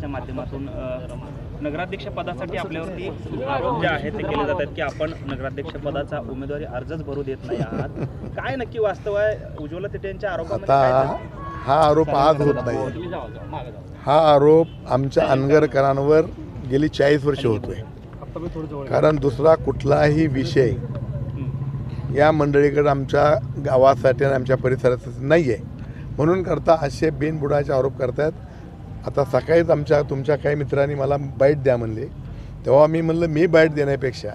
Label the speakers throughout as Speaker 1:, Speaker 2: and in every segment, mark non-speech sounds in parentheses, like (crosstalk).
Speaker 1: च्या माध्यमातून नगराध्यक्ष पदासाठी आपल्यावरती आरोप जे आहेत ते केले जात आहेत की आपण नगराध्यक्ष पदाचा उमेदवारी अर्जच भरू देत नाही आहात. काय नक्की वास्तव आहे? उज्ज्वला तिथे यांच्या झालं?
Speaker 2: हा आरोप आज होत नाही. हा आरोप आमच्या अनगरकरांवर गेली चाळीस वर्ष होतोय कारण दुसरा कुठलाही विषय. या मंडळीकडे आमच्या गावासाठी आणि आमच्या परिसरात नाही आहे म्हणून करता असे बिनबुडाचे आरोप करतायत. आता सकाळीच आमच्या तुमच्या काही मित्रांनी मला बाईट द्या म्हणले. तेव्हा मी म्हणलं मी बाईट देण्यापेक्षा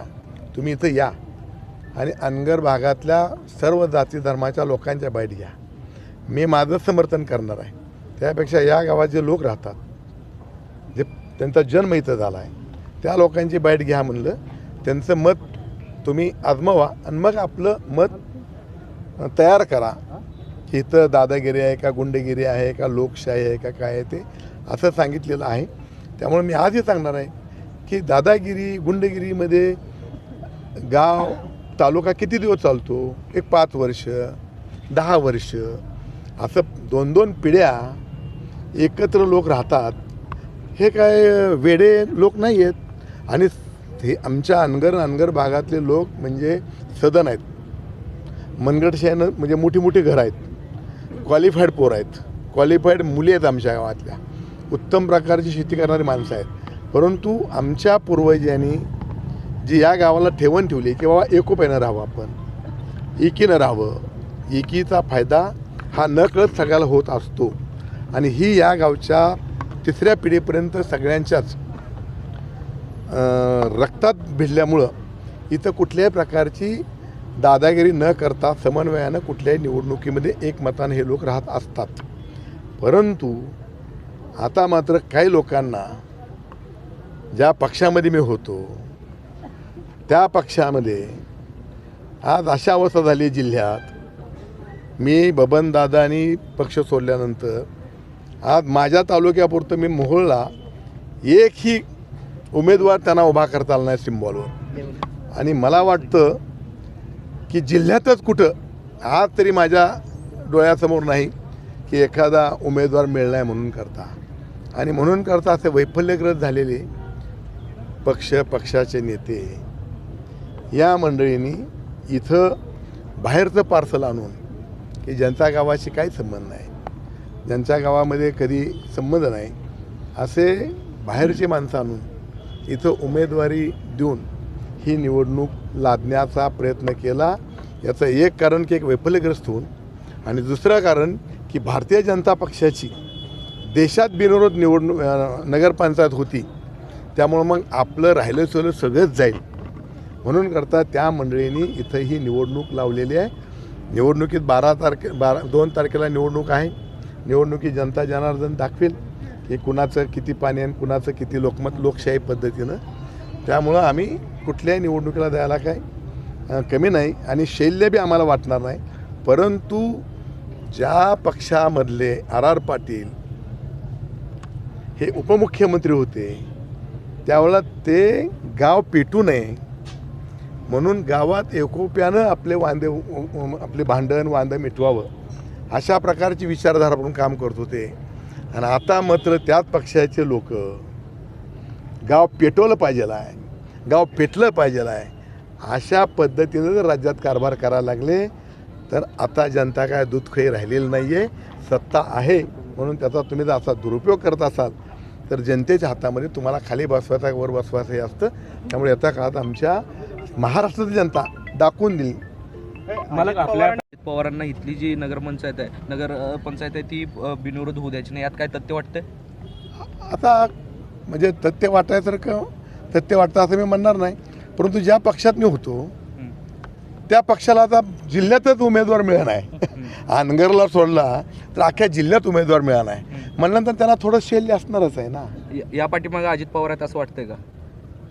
Speaker 2: तुम्ही इथं या आणि अनगर भागातल्या सर्व जाती धर्माच्या लोकांच्या बाईट घ्या. मी माझं समर्थन करणार आहे. त्यापेक्षा या गावात जे लोक राहतात जे त्यांचा जन्म इथं झाला आहे त्या लोकांची बाईट घ्या म्हणलं. त्यांचं मत तुम्ही आजमावा आणि मग आपलं मत तयार करा की इथं दादागिरी आहे का गुंडगिरी आहे का लोकशाही आहे का काय आहे ते असं सांगितलेलं आहे. त्यामुळे मी आजही सांगणार आहे की दादागिरी गुंडगिरीमध्ये गाव तालुका किती दिवस चालतो? एक पाच वर्ष दहा वर्ष असं दोन दोन पिढ्या एकत्र लोक राहतात. हे काय वेडे लोक नाही आहेत आणि हे आमच्या अनगर अनगर भागातले लोक म्हणजे सदन आहेत. मनगडशाहीनं म्हणजे मोठी मोठी घरं आहेत. क्वालिफाईड पोर आहेत. क्वालिफाईड मुली आहेत आमच्या गावातल्या. उत्तम प्रकारची शेती करणारी माणसं आहेत. परंतु आमच्या पूर्वजांनी जी या गावाला ठेवण ठेवली की बाबा एकोप्यानं राहावं आपण. एकीनं राहावं. एकीचा फायदा हा न कळत सगळ्याला होत असतो. आणि ही या गावच्या तिसऱ्या पिढीपर्यंत सगळ्यांच्याच रक्तात भिडल्यामुळं इथं कुठल्याही प्रकारची दादागिरी न करता समन्वयानं कुठल्याही निवडणुकीमध्ये एकमतानं हे लोक राहत असतात. परंतु आता मात्र काही लोकांना ज्या पक्षामध्ये मी होतो त्या पक्षामध्ये आज अशा अवस्था झाली जिल्ह्यात. मी बबनदादानी पक्ष सोडल्यानंतर आज माझ्या तालुक्यापुरतं मी मोहोळला एकही उमेदवार त्यांना उभा करता आला नाही सिम्बॉलवर. आणि मला वाटतं की जिल्ह्यातच कुठं आज तरी माझ्या डोळ्यासमोर नाही की एखादा उमेदवार मिळणार म्हणून करता. आणि म्हणून करता असे वैफल्यग्रस्त झालेले पक्ष पक्षाचे नेते या मंडळींनी इथं बाहेरचं पार्सल आणून की ज्यांचा गावाशी काही संबंध नाही ज्यांच्या गावामध्ये कधी संबंध नाही असे बाहेरची माणसं आणून इथं उमेदवारी देऊन ही निवडणूक लादण्याचा प्रयत्न केला. याचं एक कारण की एक वैफल्यग्रस्त होऊन आणि दुसरं कारण की भारतीय जनता पक्षाची देशात बिनविरोध निवडणूक नगरपंचायत होती. त्यामुळं मग आपलं राहिलं सोलं सगळंच जाईल. म्हणून करता त्या मंडळींनी इथं ही निवडणूक लावलेली आहे. निवडणुकीत बारा तारखे बारा दोन तारखेला निवडणूक आहे. निवडणुकीत जनता जनार्दन दाखवेल की कुणाचं किती पाणी आणि कुणाचं किती लोकमत लोकशाही पद्धतीनं. त्यामुळं आम्ही कुठल्याही निवडणुकीला द्यायला काय कमी नाही आणि शैल्य बी आम्हाला वाटणार नाही. परंतु ज्या पक्षामधले आर आर पाटील हे उपमुख्यमंत्री होते. त्यावेळेला ते गाव पेटू नये. म्हणून गावात एकोप्यानं आपले वांदे आपले भांडण वांदं मिटवावं. अशा प्रकारची विचारधारा म्हणून काम करत होते. आणि आता मात्र त्याच पक्षाचे लोक गाव पेटवलं पाहिजे आहे. गाव पेटलं पाहिजे आहे. अशा पद्धतीनं जर राज्यात कारभार करायला लागले तर आता जनता काय दूधखही राहिलेली नाही आहे सत्ता आहे. म्हणून त्याचा तुम्ही जर असा दुरुपयोग करत असाल तर जनतेच्या हातामध्ये तुम्हाला खाली बसवायचा वर बसवायचं हे असतं. त्यामुळे येत्या काळात आमच्या महाराष्ट्राची जनता दाखवून दिली.
Speaker 1: मला आपल्या
Speaker 3: अजित पवारांना इथली जी नगरपंचायत आहे नगर पंचायत आहे ती बिनविरोध होऊ द्यायची नाही. यात काय तथ्य वाटतंय?
Speaker 2: आता म्हणजे तथ्य वाटायसारखं तथ्य वाटतं असं मी म्हणणार नाही. परंतु ज्या पक्षात मी होतो. त्या पक्षाला आता जिल्ह्यातच उमेदवार मिळत नाही. अनगरला सोडला तर अख्ख्या जिल्ह्यात उमेदवार मिळाला नाही. म्हणल्यानंतर त्यांना थोडं शैल्य असणारच आहे ना.
Speaker 3: या- या पाठीमागे अजित पवार आहेत असं वाटतंय का?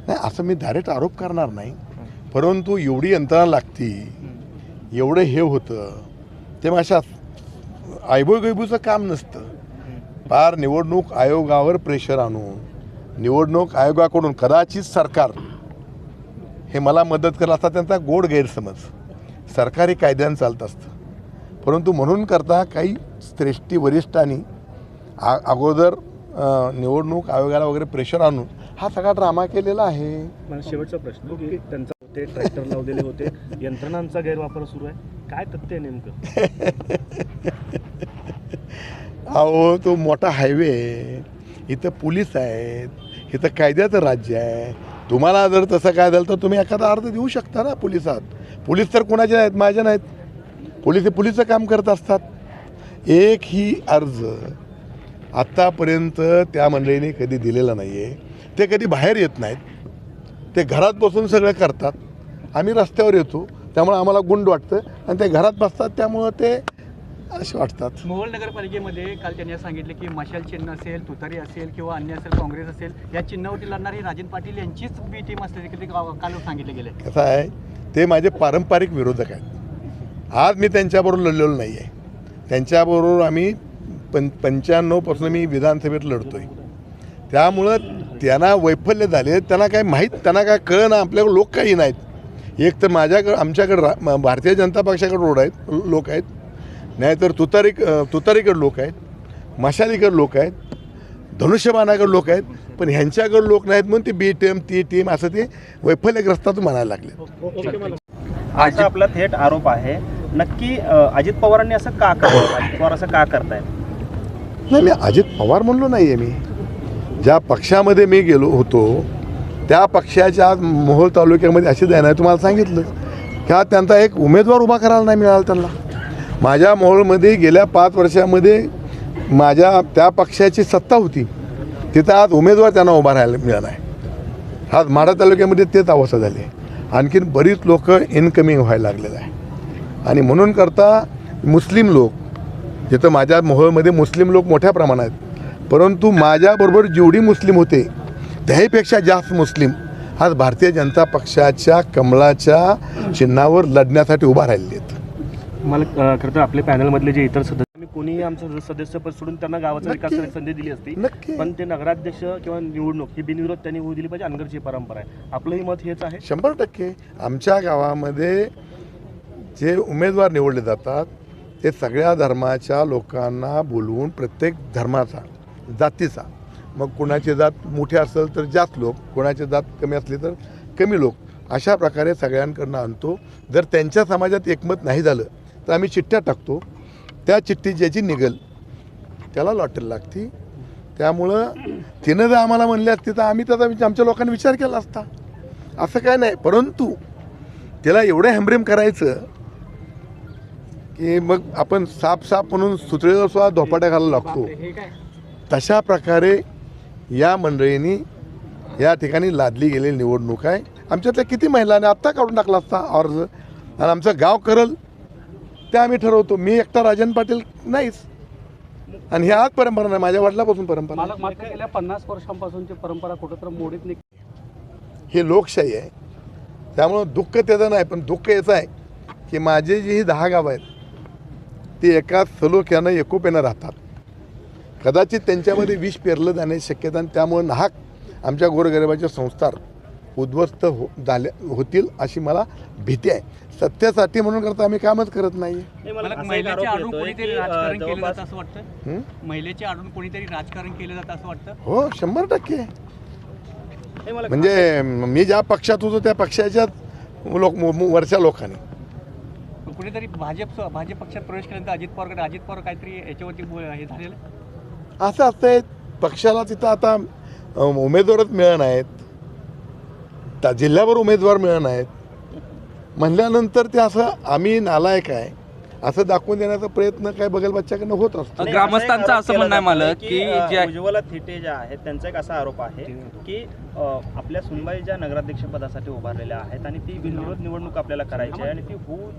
Speaker 2: नाही असं मी डायरेक्ट आरोप करणार नाही. परंतु एवढी यंत्रणा लागती एवढं हे होतं ते मग अशा आयबोगैबूचं काम नसतं. फार निवडणूक आयोगावर प्रेशर आणून निवडणूक आयोगाकडून कदाचित सरकार हे मला मदत करेल असा त्यांचा गोड गैरसमज. सरकारी कायद्यानं चालत असतं. परंतु म्हणून करता काही श्रेष्ठी वरिष्ठांनी आ अगोदर निवडणूक आयोगाला वगैरे प्रेशर आणून हा सगळा ड्रामा केलेला आहे.
Speaker 4: मला शेवटचा प्रश्न की त्यांचा ते ट्रॅक्टर लावलेले होते यंत्रणांचा गैरवापर सुरू आहे. काय तथ्य आहे नेमकं? (laughs)
Speaker 2: अहो तो मोठा हायवे आहे. इथं पोलीस आहेत. इथं कायद्याचं राज्य आहे. तुम्हाला जर तसं काय झालं तर तुम्ही एखादा अर्ज देऊ शकता ना पोलिसात. पोलीस तर कोणाचे नाहीत? माझ्या नाहीत. पोलीस हे पोलीसचं काम करत असतात. एक ही अर्ज आत्तापर्यंत त्या मंडळीने कधी दिलेला नाही आहे ते कधी बाहेर येत नाहीत. ते घरात बसून सगळं करतात. आम्ही रस्त्यावर येतो. त्यामुळे आम्हाला गुंड वाटतं. आणि ते घरात बसतात. त्यामुळं ते असे वाटतात.
Speaker 5: मोहोळ नगरपालिकेमध्ये काल त्यांनी सांगितले की मशाल चिन्ह असेल तुतारी असेल किंवा अन्य असेल काँग्रेस असेल या चिन्हावरती लढणारी राजन पाटील यांचीच बी टीम असल्याचे काल सांगितले गेले.
Speaker 2: कसं आहे ते माझे पारंपरिक विरोधक आहेत. आज मी त्यांच्याबरोबर लढलेलो नाही आहे त्यांच्याबरोबर आम्ही पं पंच्याण्णवपासून मी विधानसभेत लढतो आहे त्यामुळं त्यांना वैफल्य झाले त्यांना काय माहीत त्यांना काय कळलं ना आपल्याकडे लोक काही नाहीत. एक तर माझ्याकडं आमच्याकडं रा भारतीय जनता पक्षाकडे रोड आहेत लोक आहेत. नाहीतर तुतारी तुतारीकडे लोक आहेत मशालीकडे लोक आहेत धनुष्यबाणाकडे लोक आहेत पण ह्यांच्याकडे लोक नाहीत म्हणून ती बी टीम ती टीम असं ते वैफल्यग्रस्तातून म्हणायला लागले
Speaker 1: असा आपला थेट आरोप आहे. नक्की अजित पवारांनी असं का करतायत अजित पवार असं का करतायत?
Speaker 2: नाही मी अजित पवार म्हणलो नाही आहे मी. ज्या पक्षामध्ये मी गेलो होतो त्या पक्षाच्या आज मोहोळ तालुक्यामध्ये अशी आहे तुम्हाला सांगितलं. की त्यांचा एक उमेदवार उभा करायला नाही मिळाला त्यांना? माझ्या मोहोळमध्ये गेल्या पाच वर्षामध्ये माझ्या त्या पक्षाची सत्ता होती. तिथं आज उमेदवार त्यांना उभा राहायला मिळाला आहे आज माढा तालुक्यामध्ये तेच अवस्था झाली आणखीन बरीच लोक इनकमिंग व्हायला लागलेलं आहे. आणि म्हणून करता मुस्लिम लोक जिथं माझ्या मोहोळमध्ये मुस्लिम लोक मोठ्या प्रमाणात आहेत परंतु माझ्याबरोबर जेवढी मुस्लिम होते त्याहीपेक्षा जास्त मुस्लिम आज भारतीय जनता पक्षाच्या कमळाच्या चिन्हावर लढण्यासाठी उभा राहिलेली आहेत.
Speaker 4: मला खरं तर आपल्या पॅनलमधले जे इतर सदस्य आम्ही कोणीही आमचं सदस्यपद सोडून त्यांना गावाचा विकास करण्याची संधी दिली असती. पण ते नगराध्यक्ष किंवा निवडणूक ही बिनविरोध त्यांनी होऊ दिली पाहिजे. अनगरची परंपरा आहे. आपलंही मत हेच आहे.
Speaker 2: शंभर टक्के. आमच्या गावामध्ये जे उमेदवार निवडले जातात ते सगळ्या धर्माच्या लोकांना बोलवून प्रत्येक धर्माचा जातीचा. मग कुणाची जात मोठी असेल तर जास्त लोक कुणाची जात कमी असली तर कमी लोक. अशा प्रकारे सगळ्यांकडनं आणतो. जर त्यांच्या समाजात एकमत नाही झालं तर आम्ही चिठ्ठ्या टाकतो. त्या चिठ्ठी ज्याची निघल त्याला लॉटरी लागती. त्यामुळं तिनं जर आम्हाला म्हणले असते तर आम्ही त्याचा आमच्या लोकांनी विचार केला असता. असं काय नाही. परंतु त्याला एवढं हॅमरेम करायचं की मग आपण साप साप म्हणून सुतळेला सुद्धा धोपाट्या घालायला लागतो. तशा प्रकारे या मंडळींनी या ठिकाणी लादली गेलेली निवडणूक आहे. आमच्यातल्या किती महिलांनी आत्ता काढून टाकला असता अर्ज? आणि आमचं गाव करल ते आम्ही ठरवतो. मी एकटा राजन पाटील नाहीच. आणि ही आज परंपरा नाही माझ्या वडिलापासून परंपरा आहे.
Speaker 5: मला मात्र गेल्या पन्नास वर्षांपासूनची परंपरा कुठं तर मोडीत निघ
Speaker 2: ही लोकशाही आहे. त्यामुळं दुःख त्याचं नाही पण दुःख याचं आहे की माझे जी ही दहा गावं आहेत ती एकाच सलोख्यानं एकोप्यानं राहतात. कदाचित त्यांच्यामध्ये विष पेरलं जाण्याची शक्यता आणि त्यामुळे नाहक आमच्या गोरगरिबाचे संस्कार उद्ध्वस्त हो झाले होतील अशी मला भीती आहे. सत्यासाठी म्हणून करता आम्ही कामच करत नाही
Speaker 1: नाही, मला
Speaker 5: मला
Speaker 1: असा एक
Speaker 5: महिलेचे
Speaker 1: आरोप
Speaker 5: आडून
Speaker 1: येतोय
Speaker 5: कोणीतरी
Speaker 1: की, अ,
Speaker 5: राजकारण केलं
Speaker 1: जवळपास
Speaker 5: जातं असं वाटतं?
Speaker 2: हं?
Speaker 5: महिलेचे कोणीतरी राजकारण केलं जातं असं वाटतं?
Speaker 2: हो शंभर टक्के.
Speaker 1: नाही, मला
Speaker 2: म्हणजे मी ज्या पक्षात होतो त्या पक्षाच्या लोक वरच्या लोकांनी.
Speaker 5: पण कुणीतरी भाजप भाजप पक्षात प्रवेश केल्यानंतर अजित पवारकडे अजित पवार काहीतरी याच्यावरती बोल- हे झालेलं आहे.
Speaker 2: असं असतंय पक्षाला तिथं आता अ, उमेदवारच मिळत आहेत त्या जिल्ह्यावर उमेदवार मिळत आहेत म्हणल्यानंतर ते असं आम्ही नालायक आहे. असं दाखवून देण्याचा प्रयत्न काय बघेल बच्च्याकडनं होत असतो.
Speaker 3: ग्रामस्थांचं
Speaker 1: असा
Speaker 3: म्हणणं आहे मला
Speaker 1: की,
Speaker 3: की
Speaker 1: अ,
Speaker 3: जे
Speaker 1: उज्ज्वला थिटे ज्या आहेत त्यांचा एक असा आरोप आहे की आपल्या सुनबाई ज्या नगराध्यक्ष पदासाठी उभारलेल्या आहेत आणि ती बिनविरोध निवडणूक आपल्याला करायची आहे आणि ती होऊ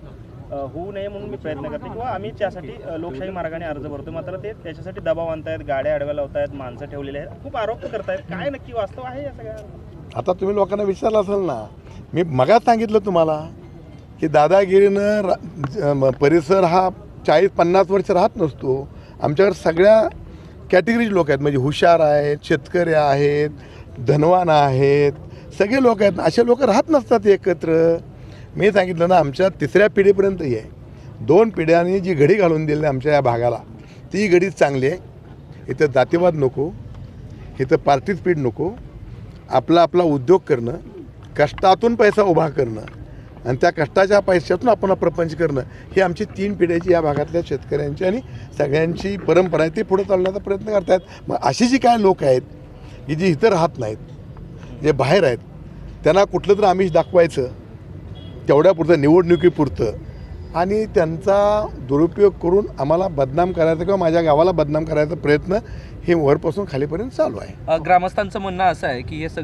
Speaker 1: होऊ नये म्हणून मी प्रयत्न करते किंवा आम्ही त्यासाठी लोकशाही मार्गाने अर्ज भरतो. मात्र ते त्याच्यासाठी दबाव आणतायत गाड्या अडव्या लावतायत माणसं ठेवलेली आहेत. खूप आरोप करतायत. काय नक्की वास्तव आहे या सगळ्या?
Speaker 2: आता तुम्ही लोकांना विचारलं असाल ना मी मगाच सांगितलं तुम्हाला की दादागिरीनं रा परिसर हा चाळीस पन्नास वर्ष राहत नसतो. आमच्याकडे सगळ्या कॅटेगरीज लोक आहेत. म्हणजे हुशार आहेत शेतकरी आहेत धनवान आहेत सगळे लोक आहेत. असे लोक राहत नसतात एकत्र. मी सांगितलं ना आमच्या तिसऱ्या पिढीपर्यंत आहे. दोन पिढ्यांनी जी घडी घालून दिली आमच्या या भागाला ती घडी चांगली आहे. इथं जातीवाद नको इथं पार्टी नको आपला आपला उद्योग करणं कष्टातून पैसा उभा करणं आणि त्या कष्टाच्या पैशातून आपण प्रपंच करणं ही आमची तीन पिढ्याची या भागातल्या शेतकऱ्यांची आणि सगळ्यांची परंपरा आहे. ती पुढे चालण्याचा प्रयत्न करतायत. मग अशी जी काय लोक आहेत की जी इथं राहत नाहीत जे बाहेर आहेत त्यांना कुठलं तर आमिष दाखवायचं तेवढ्यापुरतं निवडणुकीपुरतं आणि त्यांचा दुरुपयोग करून आम्हाला बदनाम करायचा किंवा माझ्या गावाला बदनाम करायचा प्रयत्न हे वरपासून खालीपर्यंत चालू आहे.
Speaker 3: ग्रामस्थांचं म्हणणं असं आहे की हे